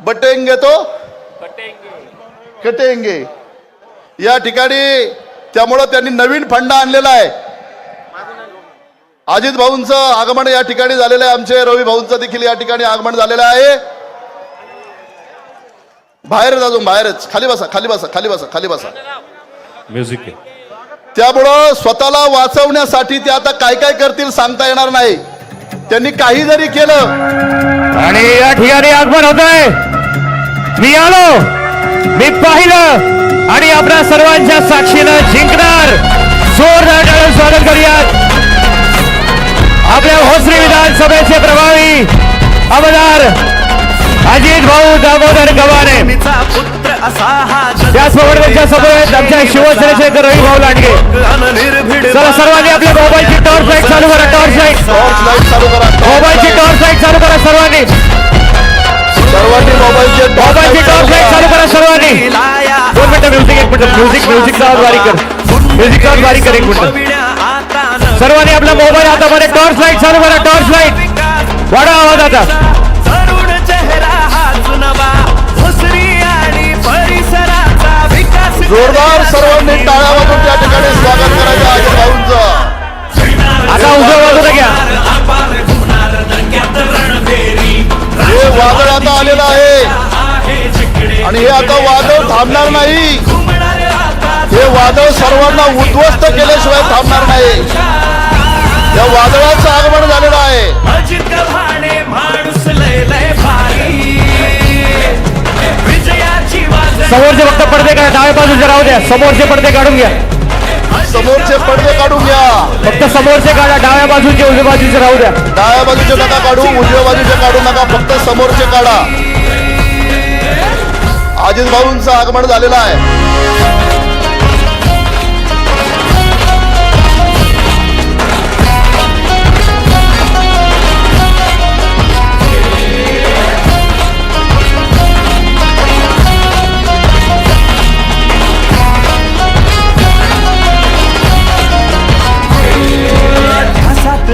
बटेंगे तो? कटेंगे. या ठिकाणी त्यामुळं त्यांनी नवीन फंडा आणलेला आहे. अजित भाऊंचं आगमन या ठिकाणी झालेलं आहे. आमचे रवी भाऊंचं देखील या ठिकाणी आगमन झालेलं आहे. बाहेरच अजून बाहेरच. खाली बसा खाली बसा खाली बसा खाली बसा. म्युझिक त्यामुळं स्वतःला वाचवण्यासाठी ते आता काय काय करतील सांगता येणार नाही. त्यांनी काही जरी केलं आणि या ठिकाणी आगमन होत आहे मी आलो मी पाहिलं आणि आपल्या सर्वांच्या साक्षीनं जिंकणार. जोरदार स्वागत करूयात. आपल्या भोसरी विधानसभेचे प्रभावी आमदार अजित भाऊ दामोदर गवारे त्याचबरोबर त्यांच्यासमोर आहेत आमच्या शिवसेनेचे रवी भाऊ लांडगे. चला सर्वांनी आपल्या मोबाईलची टॉर्च लाइट चालू करा. टॉर्च लाइट टॉर्च लाइट चालू करा. मोबाईलची टॉर्च लाइट चालू करा सर्वांनी. सर्वांनी मोबाईलचे मोबाईलची टॉर्च लाइट चालू करा. सर्वांनी. दोन मिनिटं म्युझिक एक मिनिट म्युझिक म्युझिकचा आवाज बारीक कर. म्युझिकचा आवाज बारीक कर एक मिनिट. सर्वांनी आपला मोबाईल हातामध्ये टॉर्च लाइट चालू करा टॉर्च लाइट वाढा आवाज आता. जोरदार सर्वांनी टाळ्या वाजून त्या ठिकाणी थांबणार नाही. हे वादळ सर्वांना उद्ध्वस्त केल्याशिवाय थांबणार नाही. या वादळाचं आगमन झालेलं आहे. समोरचे फक्त पडदे काढा डाव्या बाजूचे राहू द्या. समोरचे पडदे काढून घ्या. समोरचे पडदे काढून घ्या. फक्त समोरचे काढा डाव्या बाजूचे उजव्या बाजूचे राहू द्या. डाव्या बाजूचे नका काढू उजव्या बाजूचे काढू नका. फक्त समोरचे काढा. अजित भाऊंचं आगमन झालेलं आहे.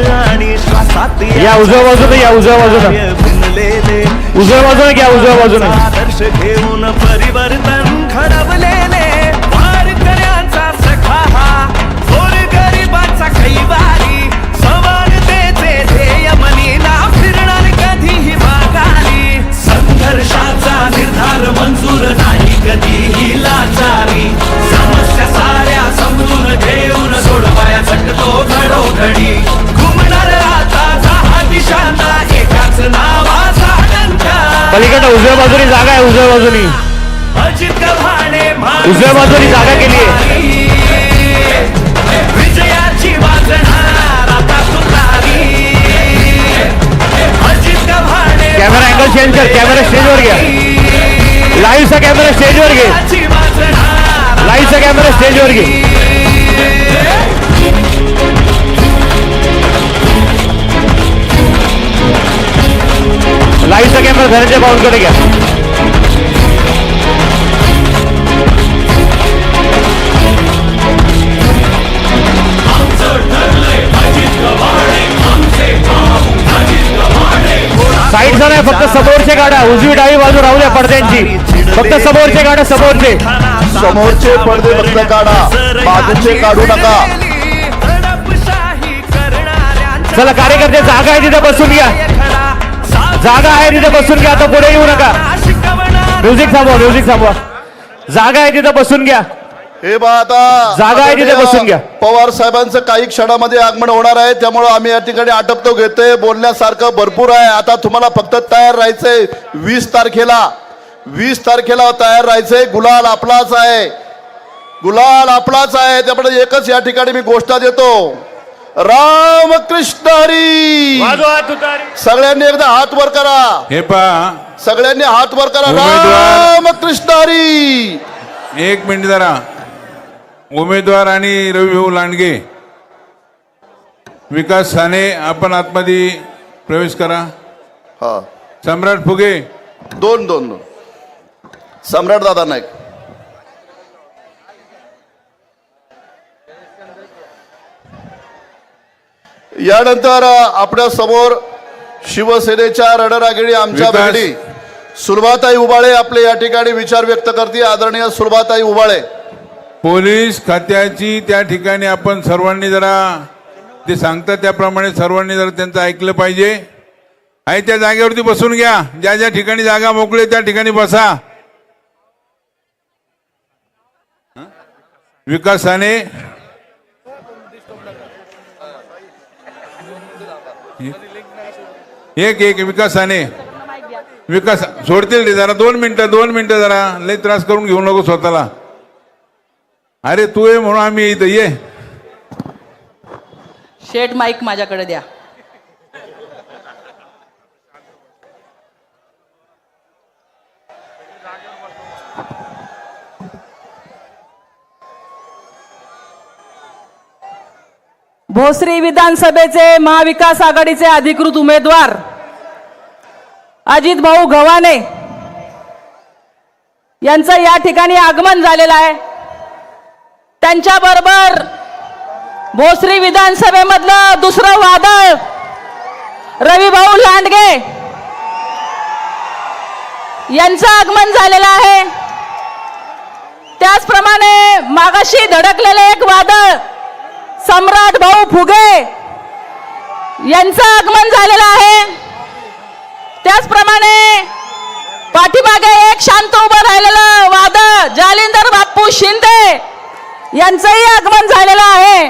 आणि या उजव्या बाजूने या उजव्या बाजूने उजव्या बाजूने घ्या उजव्या बाजूने आदर्श घेऊन परिवर्तन घडवलेले वारकऱ्यांचा सखा हा थोर गरिबाचा कैवारी उजव्या बाजूनी जागा आहे उजव्या बाजूनी. गव्हाणे उजव्या बाजूनी जागा केली आहे. विजयाची वाजणार आता तुतारी Ajit Gavhane camera angle change कर कॅमेरा स्टेजवर घ्या. लाईव्हचा कॅमेरा स्टेजवर घे. लाईव्हचा कॅमेरा स्टेजवर घे. धनंजय भाऊंकडे घ्या. साईडचा नाही फक्त समोरचे गाड्या. उजवी डावी बाजू राहू द्या पडद्यांची. फक्त समोरचे गाड्या समोरचे. समोरचे पडदे फक्त काढा. बाजूचे काढू नका. चला कार्यकर्ते जागा आहे तिथे बसून घ्या. जागा आहे तिथे बसून घ्या आता पुढे येऊ नका. म्युझिक थांबवा म्युझिक थांबवा. जागा आहे तिथे बसून घ्या. हे बा आता जागा आहे तिथे बसून घ्या. पवार साहेबांचं काही क्षणामध्ये आगमन होणार आहे त्यामुळे आम्ही या ठिकाणी आटपतो घेतोय. बोलण्यासारखं भरपूर आहे. आता तुम्हाला फक्त तयार राहायचंय वीस तारखेला. वीस तारखेला तयार राहायचंय. गुलाल आपलाच आहे. गुलाल आपलाच आहे. त्यामुळे एकच या ठिकाणी मी गोष्ट देतो. राम कृष्ण हरी. सगळ्यांनी एकदा हात वर करा. हे पहा. सगळ्यांनी हात वर करा. राम कृष्ण हरी. एक मिनिट जरा. उमेदवार आणि रविभाऊ लांडगे. विकास साने आपण आतमध्ये प्रवेश करा. हा. सम्राट फुगे. दोन दोन दोन. सम्राट दादा नाईक. यानंतर आपल्यासमोर शिवसेनेच्या रणरागिणी आमच्या. भेटी सुलभाताई उबाळे आपले या ठिकाणी विचार व्यक्त करते आदरणीय सुलभाताई उबाळे पोलीस खात्याची त्या ठिकाणी आपण सर्वांनी जरा ते सांगतात त्याप्रमाणे सर्वांनी जरा त्यांचं ऐकलं पाहिजे आहे त्या जागेवरती बसून घ्या ज्या ज्या ठिकाणी जागा मोकळी त्या ठिकाणी बसा हं? विकास साने एक एक विकासाने. विकास सोडतील रे जरा. दोन मिनटं दोन मिनटं जरा. लई त्रास करून घेऊ नको स्वतःला. अरे तू ये म्हणून आम्ही इथं ये. शेट माईक माझ्याकडे द्या. भोसरी विधानसभेचे महाविकास आघाडीचे अधिकृत उमेदवार अजित भाऊ गव्हाणे यांचं या ठिकाणी आगमन झालेलं आहे. त्यांच्याबरोबर भोसरी विधानसभेमधलं दुसरं वादळ रविभाऊ लांडगे यांचं आगमन झालेलं आहे. त्याचप्रमाणे मागाशी धडकलेलं एक वादळ सम्राट भाऊ फुगे यांचं आगमन झालेलं आहे. त्याचप्रमाणे पाठीमागे एक शांत उभं राहिलेलं वाद जालिंदर बाप्पू शिंदे यांचंही आगमन झालेलं आहे.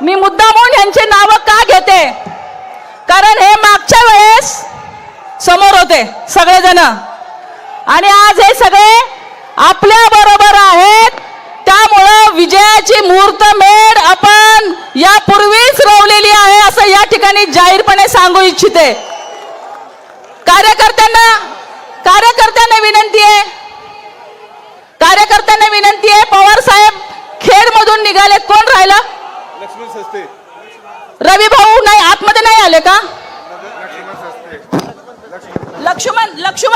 मी मुद्दामून यांची नावं का घेते? कारण हे मागच्या वेळेस समोर होते सगळेजण. आणि आज हे सगळे आपल्या बरोबर आहेत. त्यामुळं विजयाची मुहूर्त मे यापूर्वीच रोवलेली आहे असं या ठिकाणी जाहीरपणे सांगू इच्छिते. कार्यकर्त्यांना कार्यकर्त्यांना विनंती आहे. कार्यकर्त्यांना विनंती आहे पवार साहेब खेड मधून निघाले कोण राहिलं? रवी भाऊ नाही आतमध्ये नाही आले का? लक्ष्मण लक्ष्मण